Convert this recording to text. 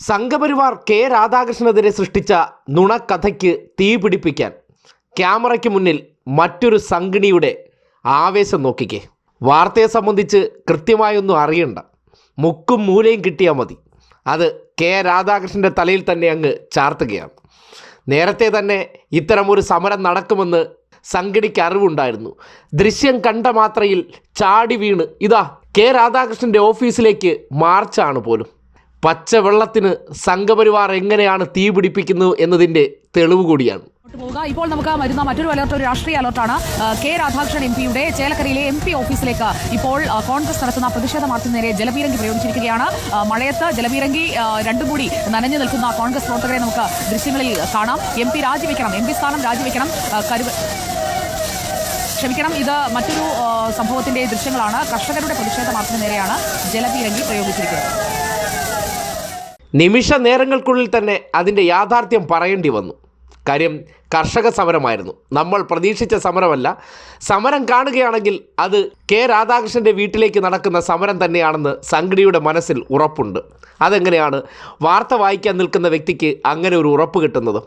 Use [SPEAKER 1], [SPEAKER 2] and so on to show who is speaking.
[SPEAKER 1] Sangh Parivar K രാധാകൃഷ്ണനെതിരെ സൃഷ്ടിച്ച നുണക്കഥയ്ക്ക് തീ പിടിപ്പിക്കാൻ ക്യാമറയ്ക്ക് മുന്നിൽ മറ്റൊരു സംഘിണിയുടെ ആവേശം നോക്കിക്കേ. വാർത്തയെ സംബന്ധിച്ച് കൃത്യമായൊന്നും അറിയണ്ട. മുക്കും മൂലയും കിട്ടിയാൽ മതി. അത് കെ രാധാകൃഷ്ണന്റെ തലയിൽ തന്നെ അങ്ങ് ചാർത്തുകയാണ്. നേരത്തെ തന്നെ ഇത്തരമൊരു സമരം നടക്കുമെന്ന് സംഘടിക്ക് അറിവുണ്ടായിരുന്നു. ദൃശ്യം കണ്ട മാത്രയിൽ ചാടി വീണ്. ഇതാ കെ രാധാകൃഷ്ണന്റെ ഓഫീസിലേക്ക് മാർച്ചാണ് പോലും. പച്ചവെള്ളത്തിന് സംഘപരിവാർ എങ്ങനെയാണ് തീ പിടിപ്പിക്കുന്നത് എന്നതിന്റെ തെളിവ് കൂടിയാണ്.
[SPEAKER 2] ഇപ്പോൾ നമുക്ക് വരുന്ന മറ്റൊരു അലർട്ട് ഒരു രാഷ്ട്രീയ അലർട്ടാണ്. കെ രാധാകൃഷ്ണൻ എം പിയുടെ ചേലക്കരയിലെ എം പി ഓഫീസിലേക്ക് ഇപ്പോൾ കോൺഗ്രസ് നടത്തുന്ന പ്രതിഷേധ മാർച്ചിന് നേരെ ജലപീരങ്കി പ്രയോഗിച്ചിരിക്കുകയാണ്. മഴയത്ത് ജലപീരങ്കി രണ്ടും കൂടി നനഞ്ഞു നിൽക്കുന്ന കോൺഗ്രസ് പ്രവർത്തകരെ നമുക്ക് ദൃശ്യങ്ങളിൽ കാണാം. എം പി രാജിവെക്കണം എം പി സ്ഥാനം രാജിവെക്കണം കരുവ ക്ഷമിക്കണം. ഇത് മറ്റൊരു സംഭവത്തിന്റെ ദൃശ്യങ്ങളാണ്. കർഷകരുടെ പ്രതിഷേധ മാർച്ചിന് നേരെയാണ് ജലപീരങ്കി പ്രയോഗിച്ചിരിക്കുന്നത്.
[SPEAKER 1] നിമിഷ നേരങ്ങൾക്കുള്ളിൽ തന്നെ അതിന്റെ യാഥാർത്ഥ്യം പറയേണ്ടി വന്നു. കാര്യം കർഷക സമരമായിരുന്നു. നമ്മൾ പ്രതീക്ഷിച്ച സമരമല്ല. സമരം കാണുകയാണെങ്കിൽ അത് കെ രാധാകൃഷ്ണന്റെ വീട്ടിലേക്ക് നടക്കുന്ന സമരം തന്നെയാണെന്ന് സംഘടിയുടെ മനസ്സിൽ ഉറപ്പുണ്ട്. അതെങ്ങനെയാണ്? വാർത്ത വായിക്കാൻ നിൽക്കുന്ന വ്യക്തിക്ക് അങ്ങനെ ഒരു ഉറപ്പ് കിട്ടുന്നത്?